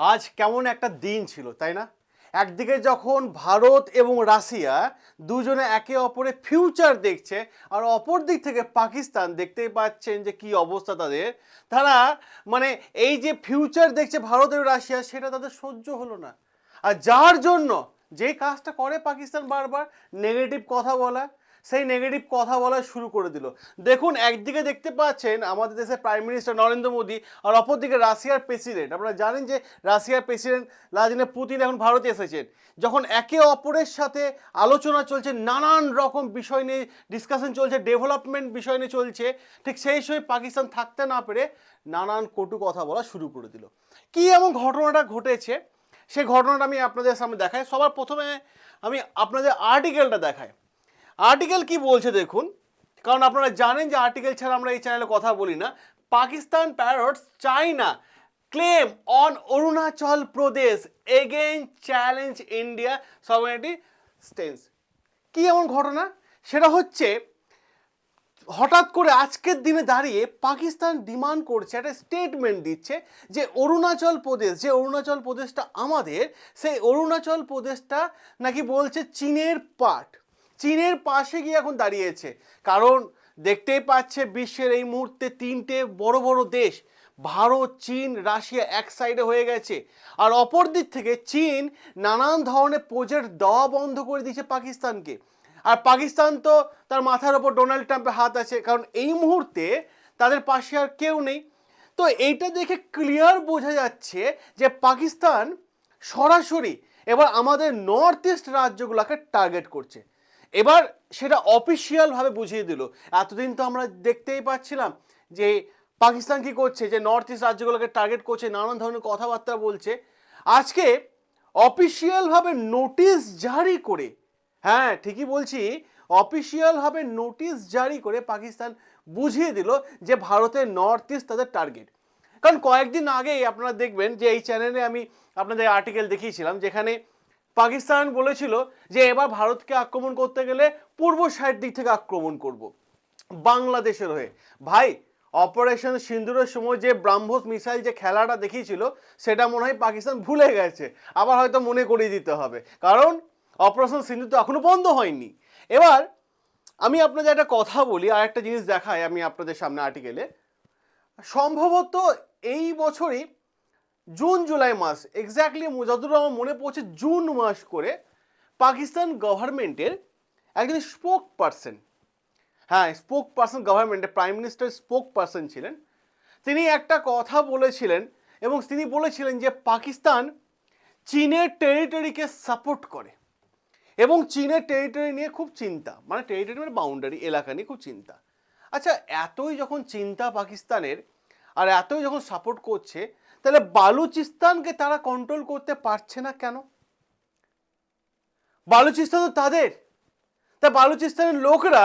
আজ কেমন একটা দিন ছিল, তাই না? একদিকে যখন ভারত এবং রাশিয়া দুজনে একে অপরের ফিউচার দেখছে, আর অপর দিক থেকে পাকিস্তান দেখতেই পাচ্ছেন যে কি অবস্থা তাদের, তারা মানে এই যে ফিউচার দেখছে ভারত এবং রাশিয়া, সেটা তাদের সহ্য হলো না। আর যার জন্য যে কাজটা করে পাকিস্তান বারবার নেগেটিভ কথা বলা সেই নেগেটিভ কথা বলা শুরু করে দিল। দেখুন, একদিকে দেখতে পাচ্ছেন আমাদের দেশের প্রাইম মিনিস্টার নরেন্দ্র মোদী আর অপরদিকে রাশিয়ার প্রেসিডেন্ট আপনারা জানেন যে রাশিয়ার প্রেসিডেন্ট ভ্লাদিমির পুতিন এখন ভারতে এসেছেন। যখন একে অপরের সাথে আলোচনা চলছে, নানান রকম বিষয় নিয়ে ডিসকাশন চলছে ডেভেলপমেন্ট বিষয় নিয়ে চলছে, ঠিক সেই সময় পাকিস্তান থাকতে না পেরে নানান কটু কথা বলা শুরু করে দিল। কি এমন ঘটনাটা ঘটেছে? সেই ঘটনাটা আমি আপনাদের সামনে দেখাই। সবার প্রথমে আমি আপনাদের আর্টিকেলটা দেখাই। আর্টিকেল কি বলছে দেখুন? কারণ আপনারা জানেন যে আর্টিকেল ছাড়া আমরা এই চ্যানেলে কথা বলি না। Pakistan parrots China claim on Arunachal Pradesh again challenge India sovereignty stance কি এমন ঘটনা? সেটা হচ্ছে, হঠাৎ করে আজকের দিনে দাঁড়িয়ে পাকিস্তান ডিমান্ড করছে, একটা স্টেটমেন্ট দিচ্ছে যে অরুণাচল প্রদেশ, যে অরুণাচল প্রদেশটা আমাদের, সেই অরুণাচল প্রদেশটা নাকি বলছে চীনের পার্ট চীনের পাশে গিয়ে এখন দাঁড়িয়েছে। কারণ দেখতেই পাচ্ছে বিশ্বের এই মুহূর্তে তিনটে বড় বড় দেশ, ভারত, চীন, রাশিয়া এক সাইডে হয়ে গেছে। আর অপর দিক থেকে চীন নানান ধরনের প্রজেক্ট দেওয়া বন্ধ করে দিয়েছে পাকিস্তানকে। আর পাকিস্তান তো তার মাথার ওপর ডোনাল্ড ট্রাম্পের হাত আছে, কারণ এই মুহূর্তে তাদের পাশে আর কেউ নেই। তো এইটা দেখে ক্লিয়ার বোঝা যাচ্ছে যে পাকিস্তান সরাসরি এবার আমাদের নর্থ ইস্ট রাজ্যগুলোকে টার্গেট করছে। এবার সেটা অফিসিয়ালভাবে বুঝিয়ে দিল। এতদিন তো আমরা দেখতেই পাচ্ছিলাম যে পাকিস্তান কি করছে, যে নর্থ ইস্ট রাজ্যগুলোকে টার্গেট করছে, নানান ধরনের কথাবার্তা বলছে। আজকে অফিসিয়ালভাবে নোটিশ জারি করে হ্যাঁ ঠিকই বলছি অফিসিয়ালভাবে নোটিশ জারি করে পাকিস্তান বুঝিয়ে দিল যে ভারতের নর্থ ইস্ট তাদের টার্গেট কারণ কয়েকদিন আগেই আপনারা দেখবেন যে এই চ্যানেলে আমি আপনাদের আর্টিকেল দেখিয়েছিলাম, যেখানে পাকিস্তান বলেছিল যে এবার ভারতকে আক্রমণ করতে গেলে পূর্ব সাইড দিক থেকে আক্রমণ করব। বাংলাদেশের হয়ে। ভাই, অপারেশন সিন্দুরের সময় যে ব্রাহ্মস মিসাইল যে খেলাটা দেখিয়েছিল, সেটা মনে হয় পাকিস্তান ভুলে গেছে। আবার হয়তো মনে করিয়ে দিতে হবে। কারণ, অপারেশন সিন্ধু তো এখনও বন্ধ হয়নি। এবার, আমি আপনাদের একটা কথা বলি, আর একটা জিনিস দেখাই আমি আপনাদের সামনে আর্টিকেলে। সম্ভবত এই বছরই জুন, জুলাই মাস এক্স্যাক্টলি যতদূর আমার মনে পড়ছে জুন মাস করে পাকিস্তান গভর্নমেন্টের একজন স্পোক পার্সন হ্যাঁ স্পোক পার্সন গভর্নমেন্টের প্রাইম মিনিস্টার স্পোক পার্সন ছিলেন। তিনি একটা কথা বলেছিলেন এবং তিনি বলেছিলেন যে পাকিস্তান চীনের টেরিটরিকে সাপোর্ট করে। এবং চীনের টেরিটরি নিয়ে খুব চিন্তা মানে টেরিটরি মানে বাউন্ডারি এলাকা নিয়ে খুব চিন্তা। আচ্ছা এতই যখন চিন্তা পাকিস্তানের, আর এতই যখন সাপোর্ট করছে তাহলে বালুচিস্তানকে তারা কন্ট্রোল করতে পারছে না কেন? বালুচিস্তান তো তাদের। তা বালুচিস্তানের লোকরা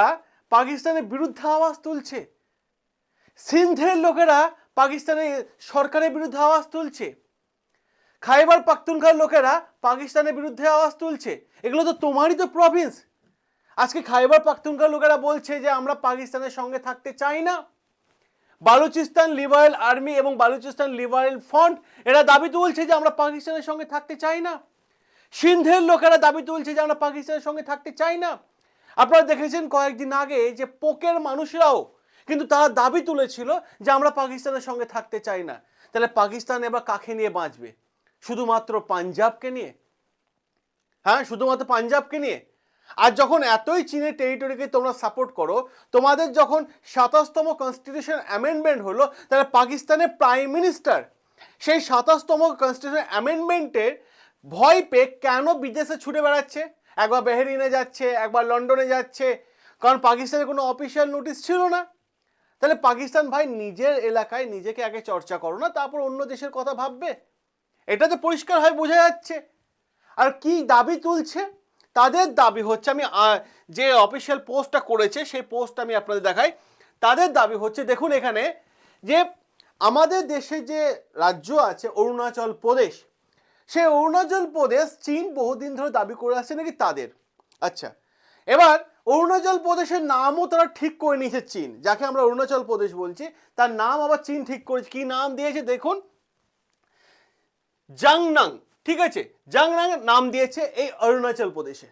পাকিস্তানের বিরুদ্ধে আওয়াজ তুলছে। সিন্ধের লোকেরা পাকিস্তানের সরকারের বিরুদ্ধে আওয়াজ তুলছে। খাইবার পাখতুনখার লোকেরা পাকিস্তানের বিরুদ্ধে আওয়াজ তুলছে। এগুলো তো তোমারই তো প্রভিন্স আজকে খাইবার পাখতুনখার লোকেরা বলছে যে আমরা পাকিস্তানের সঙ্গে থাকতে চাই না। বালুচিস্তান লিবারেল আর্মি এবং বালুচিস্তান লিবারেল ফ্রন্ট, এরা দাবি তুলছে যে আমরা পাকিস্তানের সঙ্গে থাকতে চাই না। সিন্ধের লোকেরা দাবি তুলছে যে আমরা পাকিস্তানের সঙ্গে থাকতে চাই না। আপনারা দেখেছেন কয়েকদিন আগে যে পোকের মানুষরাও কিন্তু তারা দাবি তুলেছিল যে আমরা পাকিস্তানের সঙ্গে থাকতে চাই না। তাহলে পাকিস্তান এবার কাকে নিয়ে বাঁচবে? শুধুমাত্র পাঞ্জাবকে নিয়ে? হ্যাঁ শুধুমাত্র পাঞ্জাবকে নিয়ে? আর যখন এতই চীনের টেরিটরিকে তোমরা সাপোর্ট করো, তোমাদের যখন সাতাশতম কনস্টিটিউশন অ্যামেন্ডমেন্ট হলো, তাহলে পাকিস্তানের প্রাইম মিনিস্টার সেই সাতাশতম কনস্টিটিউশন অ্যামেন্ডমেন্টের ভয় পেয়ে কেন বিদেশে ছুটে বেড়াচ্ছে? একবার বেহরিনে যাচ্ছে, একবার লন্ডনে যাচ্ছে, কারণ পাকিস্তানের কোনো অফিসিয়াল নোটিশ ছিল না। তাহলে পাকিস্তান ভাই নিজের এলাকায় নিজেকে আগে চর্চা করো না, তারপর অন্য দেশের কথা ভাববে। এটা তো পরিষ্কার হয়, বোঝা যাচ্ছে। আর কি দাবি তুলছে? তাদের দাবি হচ্ছে আমি যে অফিসিয়াল পোস্টটা করেছে, সেই পোস্ট আমি আপনাদের দেখাই। তাদের দাবি হচ্ছে, দেখুন এখানে, যে আমাদের দেশে যে রাজ্য আছে, অরুণাচল প্রদেশ, সেই অরুণাচল প্রদেশ চীন বহুদিন ধরে দাবি করে আসছে নাকি তাদের? আচ্ছা এবার অরুণাচল প্রদেশের নামও তারা ঠিক করে নিয়েছে চীন, যাকে আমরা অরুণাচল প্রদেশ বলছি, তার নাম আবার চীন ঠিক করেছে, কি নাম দিয়েছে দেখুন? জাংনাং। ঠিক আছে? জাংনাং নাম দিয়েছে এই অরুণাচল প্রদেশে।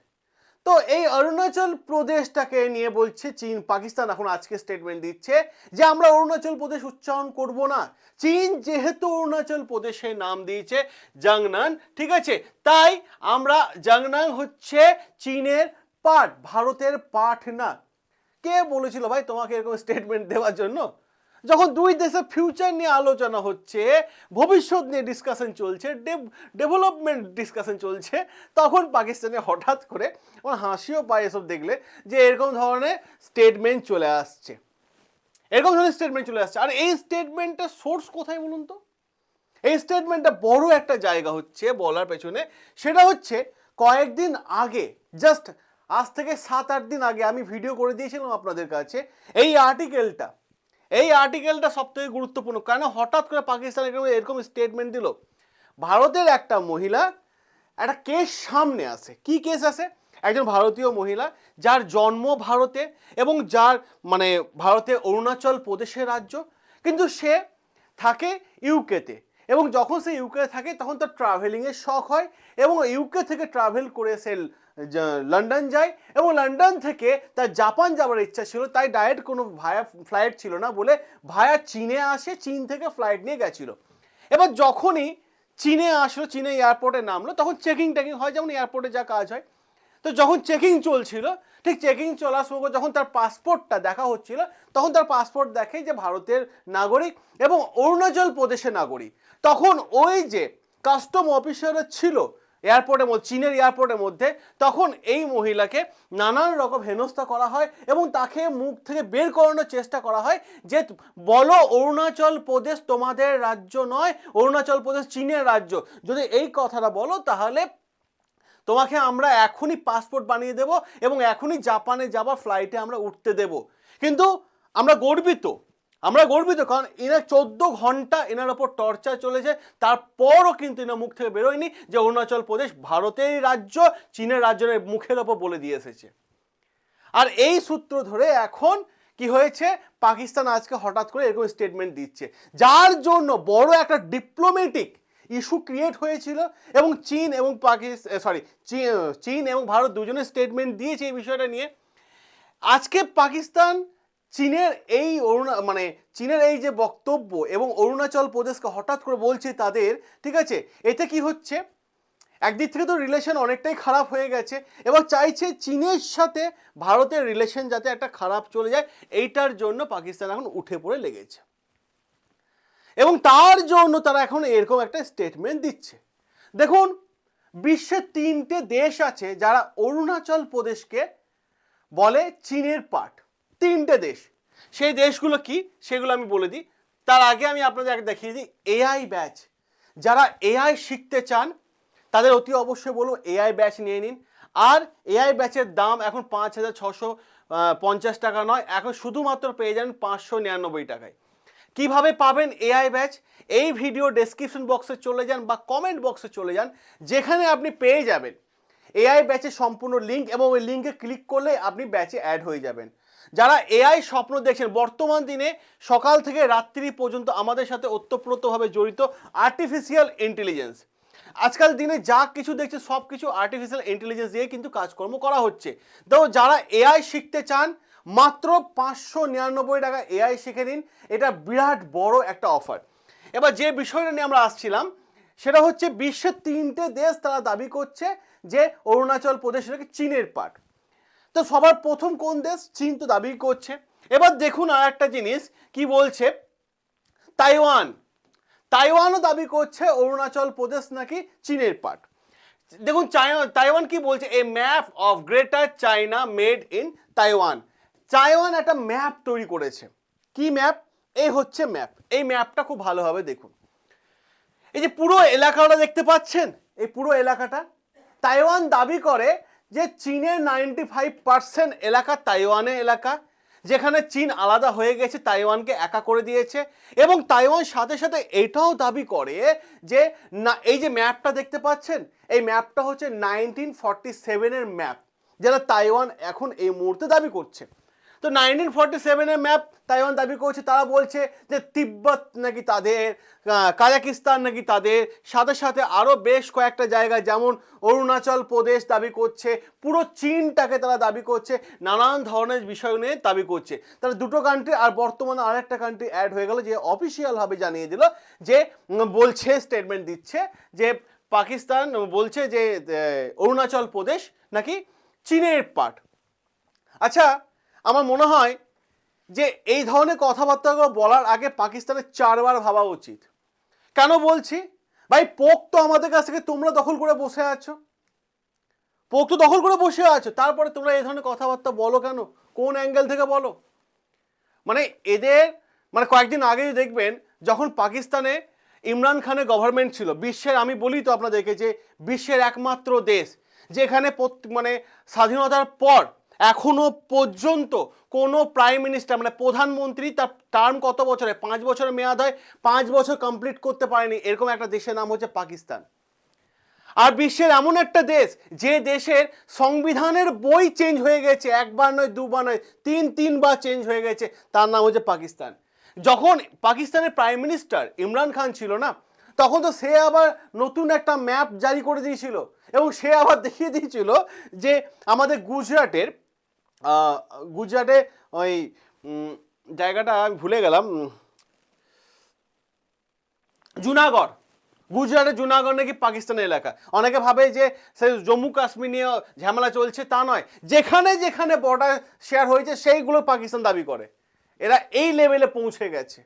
তো এই অরুণাচল প্রদেশটাকে নিয়ে বলছে চীন। পাকিস্তান এখন আজকে স্টেটমেন্ট দিচ্ছে যে আমরা অরুণাচল প্রদেশ উচ্চারণ করব না। চীন যেহেতু অরুণাচল প্রদেশে নাম দিয়েছে জাংনান, ঠিক আছে? তাই আমরা জাংনাং হচ্ছে চীনের পাঠ, ভারতের পার্ট না। কে বলেছিল ভাই তোমাকে এরকম স্টেটমেন্ট দেওয়ার জন্য? যখন দুই দেশের ফিউচার নিয়ে আলোচনা হচ্ছে, ভবিষ্যৎ নিয়ে ডিসকাশন চলছে ডেভেলপমেন্ট ডিসকাশন চলছে, তখন পাকিস্তানে হঠাৎ করে আমার হাসিও পায় এসব দেখলে যে এরকম ধরনের স্টেটমেন্ট চলে আসছে। এরকম ধরনের স্টেটমেন্ট চলে আসছে। আর এই স্টেটমেন্টের সোর্স কোথায় বলুন তো? এই স্টেটমেন্টটা বড় একটা জায়গা হচ্ছে বলার পেছনে, সেটা হচ্ছে কয়েকদিন আগে জাস্ট আজ থেকে সাত আট দিন আগে আমি ভিডিও করে দিয়েছিলাম আপনাদের কাছে, এই আর্টিকেলটা এই আর্টিকেলটা সব থেকে গুরুত্বপূর্ণ। কেন হঠাৎ করে পাকিস্তান এরকম স্টেটমেন্ট দিল? ভারতের একটা মহিলা, একটা কেস সামনে আছে। কি কেস আছে? একজন ভারতীয় মহিলা, যার জন্ম ভারতে এবং যার মানে ভারতে অরুণাচল প্রদেশের রাজ্য। কিন্তু সে থাকে ইউকেতে এবং যখন সে ইউকে থাকে, তখন তার ট্রাভেলিংয়ের শখ হয় এবং ইউকে থেকে ট্রাভেল করে সে লন্ডন যায় এবং লন্ডন থেকে তার জাপান যাওয়ার ইচ্ছা ছিল, তাই ডাইরেক্ট কোনো ভায়া ফ্লাইট ছিল না বলে ভায়া চীনে আসে, চীন থেকে ফ্লাইট নিয়ে গেছিল। এবার যখনই চীনে আসলো, চীনে এয়ারপোর্টে নামলো, তখন চেকিং টেকিং হয়, যেমন এয়ারপোর্টে যা কাজ হয়। তো যখন চেকিং চলছিল, ঠিক চেকিং চলার সময় যখন তার পাসপোর্টটা দেখা হচ্ছিল, তখন তার পাসপোর্ট দেখে যে ভারতের নাগরিক এবং অরুণাচল প্রদেশের নাগরিক। তখন ওই যে কাস্টম অফিসার ছিল এয়ারপোর্টের মধ্যে, চীনের এয়ারপোর্টের মধ্যে, তখন এই মহিলাকে নানান রকম হেনস্থা করা হয় এবং তাকে মুখ থেকে বের করানোর চেষ্টা করা হয় যে, বলো অরুণাচল প্রদেশ তোমাদের রাজ্য নয়, অরুণাচল প্রদেশ চীনের রাজ্য। যদি এই কথাটা বলো তাহলে তোমাকে আমরা এখনই পাসপোর্ট বানিয়ে দেব এবং এখনই জাপানে যাওয়া ফ্লাইটে আমরা উঠতে দেব। কিন্তু আমরা গর্বিত আমরা গর্বিত, কারণ এনার চোদ্দ ঘণ্টা এনার ওপর টর্চার চলেছে। তারপরও কিন্তু এনার মুখ থেকে বেরোয়নি যে অরুণাচল প্রদেশ ভারতেরই রাজ্য, চীনের রাজ্যের মুখের ওপর বলে দিয়ে এসেছে। আর এই সূত্র ধরে এখন কি হয়েছে? পাকিস্তান আজকে হঠাৎ করে এরকম স্টেটমেন্ট দিচ্ছে। যার জন্য বড় একটা ডিপ্লোম্যাটিক ইস্যু ক্রিয়েট হয়েছিল এবং চীন এবং পাকিস্তান সরি চীন এবং ভারত দুজনে স্টেটমেন্ট দিয়েছে এই বিষয়টা নিয়ে। আজকে পাকিস্তান চীনের এই অরুণা মানে চীনের এই যে বক্তব্য এবং অরুণাচল প্রদেশকে হঠাৎ করে বলছে তাদের, ঠিক আছে? এতে কি হচ্ছে? একদিক থেকে তো রিলেশন অনেকটাই খারাপ হয়ে গেছে এবং চাইছে চীনের সাথে ভারতের রিলেশন যাতে একটা খারাপ চলে যায়। এইটার জন্য পাকিস্তান এখন উঠে পড়ে লেগেছে। এবং তার জন্য তারা এখন এরকম একটা স্টেটমেন্ট দিচ্ছে। দেখুন বিশ্বের তিনটে দেশ আছে যারা অরুণাচল প্রদেশকে বলে চীনের পার্ট তিনটে দেশ। সেই দেশগুলো কি? সেগুলো আমি বলে দিই। তার আগে আমি আপনাদের দেখিয়ে দিই এআই ব্যাচ যারা এআই শিখতে চান, তাদের অতি অবশ্যই বলব এআই ব্যাচ নিয়ে নিন। আর এআই ব্যাচের দাম এখন পাঁচ হাজার ছশো পঞ্চাশ টাকা নয়, এখন শুধুমাত্র পেয়ে যান পাঁচশো নিরানব্বই টাকায়। কীভাবে পাবেন এআই ব্যাচ এই ভিডিও ডেসক্রিপশন বক্সে চলে যান বা কমেন্ট বক্সে চলে যান, যেখানে আপনি পেয়ে যাবেন। এআই ব্যাচের সম্পূর্ণ লিঙ্ক এবং ওই লিঙ্কে ক্লিক করলে আপনি ব্যাচে অ্যাড হয়ে যাবেন। যারা এআই স্বপ্ন দেখছেন, বর্তমান দিনে সকাল থেকে রাত্রি পর্যন্ত আমাদের সাথে ওতপ্রোতভাবে জড়িত আর্টিফিশিয়াল ইন্টেলিজেন্স আজকাল দিনে যা কিছু দেখছে সব কিছু আর্টিফিশিয়াল ইন্টেলিজেন্স দিয়ে কিন্তু কাজকর্ম করা হচ্ছে। তো যারা এআই শিখতে চান, মাত্র পাঁচশো নিরানব্বই টাকা এআই শিখে নিন। এটা বিরাট বড় একটা অফার এবার যে বিষয়টা নিয়ে আমরা আসছিলাম, সেটা হচ্ছে বিশ্বের তিনটে দেশ তারা দাবি করছে যে অরুণাচল প্রদেশ নাকি চীনের পার্ট তো সবার প্রথম কোন দেশ? চীন তো দাবি করছে। এবার দেখুন আর একটা জিনিস, কি বলছে? তাইওয়ান। তাইওয়ানও দাবি করছে অরুণাচল প্রদেশ নাকি চীনের পার্ট দেখুন তাইওয়ান কি বলছে? A map of greater China made in Taiwan Taiwan একটা ম্যাপ তৈরি করেছে। কি ম্যাপ এই হচ্ছে ম্যাপ এই ম্যাপটা খুব ভালোভাবে দেখুন। এই যে পুরো এলাকাটা দেখতে পাচ্ছেন? এই পুরো এলাকাটা। তাইওয়ান দাবি করে যে চীনের নাইনটি ফাইভ পার্সেন্ট এলাকা তাইওয়ানের এলাকা, যেখানে চীন আলাদা হয়ে গেছে, তাইওয়ানকে একা করে দিয়েছে এবং তাইওয়ান সাথে সাথে এটাও দাবি করে যে না, এই যে ম্যাপটা দেখতে পাচ্ছেন, এই ম্যাপটা হচ্ছে নাইনটিন ফর্টি সেভেনের ম্যাপ, যেটা তাইওয়ান এখন এই মুহূর্তে দাবি করছে। তো নাইনটিন ফর্টি সেভেনের ম্যাপ তাইওয়ান দাবি করছে, তারা বলছে যে তিব্বত নাকি তাদের কাজাকিস্তান নাকি তাদের। সাথে সাথে আরও বেশ কয়েকটা জায়গা, যেমন অরুণাচল প্রদেশ দাবি করছে, পুরো চীনটাকে তারা দাবি করছে, নানান ধরনের বিষয় নিয়ে দাবি করছে। তারা দুটো কান্ট্রি আর বর্তমানে আর একটা কান্ট্রি অ্যাড হয়ে গেল, যে অফিসিয়ালভাবে জানিয়ে দিল যে বলছে স্টেটমেন্ট দিচ্ছে যে পাকিস্তান, বলছে যে অরুণাচল প্রদেশ নাকি চীনের পার্ট আচ্ছা আমার মনে হয় যে এই ধরনের কথাবার্তাগুলো বলার আগে পাকিস্তানের চারবার ভাবা উচিত। কেন বলছি? ভাই, পোক তো আমাদের কাছ থেকে তোমরা দখল করে বসে আছো। পোক তো দখল করে বসে আছো। তারপরে তোমরা এই ধরনের কথাবার্তা বলো কেন? কোন অ্যাঙ্গেল থেকে বলো? মানে এদের মানে কয়েকদিন আগেই দেখবেন যখন পাকিস্তানে ইমরান খানের গভর্নমেন্ট ছিল, বিশ্বের, আমি বলি তো আপনাদেরকে যে বিশ্বের একমাত্র দেশ, যেখানে মানে স্বাধীনতার পর এখনও পর্যন্ত কোনো প্রাইম মিনিস্টার মানে প্রধানমন্ত্রী তার টার্ম কত বছরে পাঁচ বছরের মেয়াদ হয়, পাঁচ বছর কমপ্লিট করতে পারেনি। এরকম একটা দেশের নাম হচ্ছে পাকিস্তান। আর বিশ্বের এমন একটা দেশ, যে দেশের সংবিধানের বই চেঞ্জ হয়ে গেছে, একবার নয়, দুবার নয়, তিন, তিনবার চেঞ্জ হয়ে গেছে, তার নাম হচ্ছে পাকিস্তান। যখন পাকিস্তানের প্রাইম মিনিস্টার ইমরান খান ছিল না, তখন তো সে আবার নতুন একটা ম্যাপ জারি করে দিয়েছিল এবং সে আবার দেখিয়ে দিয়েছিল যে আমাদের গুজরাটের গুজরাটে ওই জায়গাটা আমি ভুলে গেলাম। জুনাগড়। গুজরাটের জুনাগড় নাকি পাকিস্তানের এলাকা। অনেকে ভাবে যে সে জম্মু কাশ্মীর নিয়ে ঝামেলা চলছে, তা নয়। যেখানে যেখানে বর্ডার শেয়ার হয়েছে, সেইগুলো পাকিস্তান দাবি করে। এরা এই লেভেলে পৌঁছে গেছে।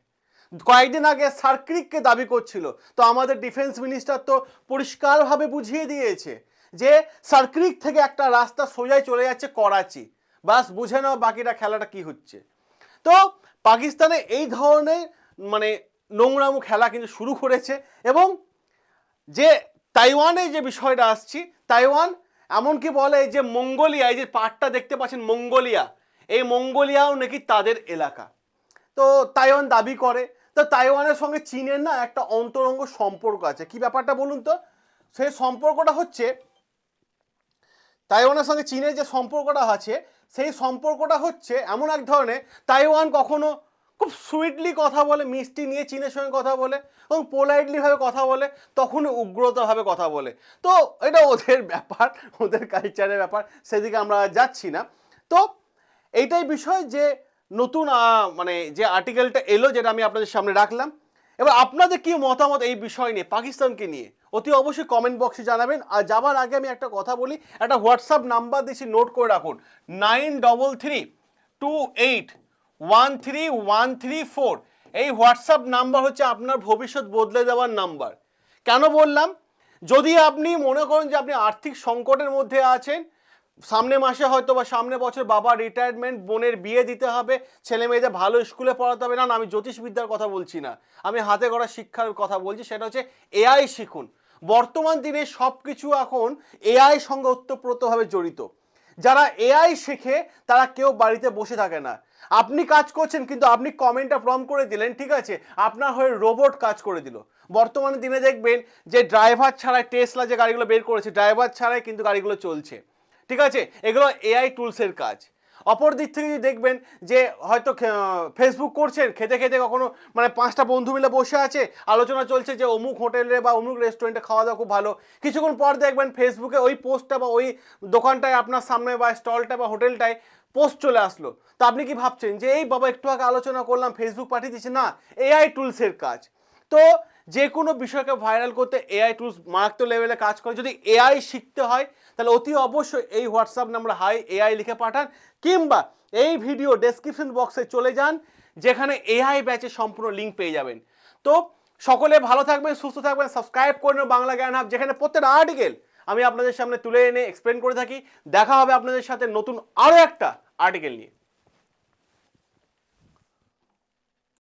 কয়েকদিন আগে সার্ক্রিককে দাবি করছিল। তো আমাদের ডিফেন্স মিনিস্টার তো পরিষ্কারভাবে বুঝিয়ে দিয়েছে যে সার্ক্রিক থেকে একটা রাস্তা সোজাই চলে যাচ্ছে করাচি। বাস বুঝে নাও বাকিটা খেলাটা কি হচ্ছে। তো পাকিস্তানে এই ধরনের মানে নোংরামো খেলা কিন্তু শুরু করেছে এবং যে তাইওয়ানে যে বিষয়টা আসছি, তাইওয়ান এমনকি বলে যে মঙ্গোলিয়া এই যে পাটটা দেখতে পাচ্ছেন মঙ্গোলিয়া, এই মঙ্গোলিয়াও নাকি তাদের এলাকা। তো তাইওয়ান দাবি করে, তো তাইওয়ানের সঙ্গে চীনের না একটা অন্তরঙ্গ সম্পর্ক আছে। কি ব্যাপারটা বলুন তো? সেই সম্পর্কটা হচ্ছে, তাইওয়ানের সঙ্গে চীনের যে সম্পর্কটা আছে সেই সম্পর্কটা হচ্ছে এমন এক ধরনের তাইওয়ান কখনো খুব সুইটলি কথা বলে, মিষ্টি নিয়ে চীনের সঙ্গে কথা বলে এবং পোলাইটলিভাবে কথা বলে তখন উগ্রতাভাবে কথা বলে। তো এটা ওদের ব্যাপার, ওদের কালচারের ব্যাপার, সেদিকে আমরা যাচ্ছি না। তো এইটাই বিষয় যে নতুন মানে যে আর্টিকেলটা এলো যেটা আমি আপনাদের সামনে রাখলাম এবার আপনাদের কি মতামত এই বিষয় নিয়ে, পাকিস্তানকে নিয়ে? অতি অবশ্যই কমেন্ট বক্সে জানাবেন। আর যাবার আগে আমি একটা কথা বলি, একটা হোয়াটসঅ্যাপ নাম্বার দিচ্ছি নোট করে রাখুন। Nine double three two eight one three one three four এই হোয়াটসঅ্যাপ নাম্বার হচ্ছে আপনার ভবিষ্যৎ বদলে দেওয়ার নাম্বার কেন বললাম? যদি আপনি মনে করেন যে আপনি আর্থিক সংকটের মধ্যে আছেন সামনে মাসে হয়তো বা সামনে বছর বাবা রিটায়ারমেন্ট বোনের বিয়ে দিতে হবে, ছেলে মেয়েদের ভালো স্কুলে পড়াতে হবে। না আমি জ্যোতিষবিদ্যার কথা বলছি না। আমি হাতে গড়া শিক্ষার কথা বলছি, সেটা হচ্ছে এআই শিখুন। বর্তমান দিনে সব কিছু এখন এআই সঙ্গে ওতপ্রোতভাবে জড়িত। যারা এআই শেখে, তারা কেউ বাড়িতে বসে থাকে না। আপনি কাজ করছেন, কিন্তু আপনি কমেন্টটা ফর্ম করে দিলেন, ঠিক আছে? আপনার হয়ে রোবট কাজ করে দিল। বর্তমানে দিনে দেখবেন যে ড্রাইভার ছাড়াই টেসলা যে গাড়িগুলো বের করেছে ড্রাইভার ছাড়াই কিন্তু গাড়িগুলো চলছে। ঠিক আছে? এগুলো এআই টুলসের কাজ। অপর দিক থেকে যদি দেখবেন যে হয়তো ফেসবুক করছেন, খেতে খেতে কখনো মানে পাঁচটা বন্ধু মিলে বসে আছে, আলোচনা চলছে যে অমুক হোটেলে বা অমুক রেস্টুরেন্টে খাওয়া দাওয়া খুব ভালো। কিছুক্ষণ পর দেখবেন ফেসবুকে ওই পোস্টটা বা ওই দোকানটায়, আপনার সামনে বা স্টলটা বা হোটেলটায় পোস্ট চলে আসলো। তো আপনি কি ভাবছেন যে, এই বাবা, একটু আগে আলোচনা করলাম ফেসবুক পাঠিয়ে দিচ্ছে না এআই টুলসের কাজ। তো যে কোনো বিষয়কে ভাইরাল করতে এআই টুলস মারাত্মক লেভেলে কাজ করে। যদি এআই শিখতে হয়, তাহলে অতি অবশ্যই এই হোয়াটসঅ্যাপ নাম্বার হাই এআই লিখে পাঠান, কিংবা এই ভিডিও ডেসক্রিপশন বক্সে চলে যান, যেখানে এআই ব্যাচের সম্পূর্ণ লিঙ্ক পেয়ে যাবেন। তো সকলে ভালো থাকবেন, সুস্থ থাকবেন সাবস্ক্রাইব করে বাংলা জ্ঞান হাব যেখানে প্রত্যেকটা আর্টিকেল আমি আপনাদের সামনে তুলে এনে এক্সপ্লেন করে থাকি। দেখা হবে আপনাদের সাথে নতুন আরও একটা আর্টিকেল নিয়ে।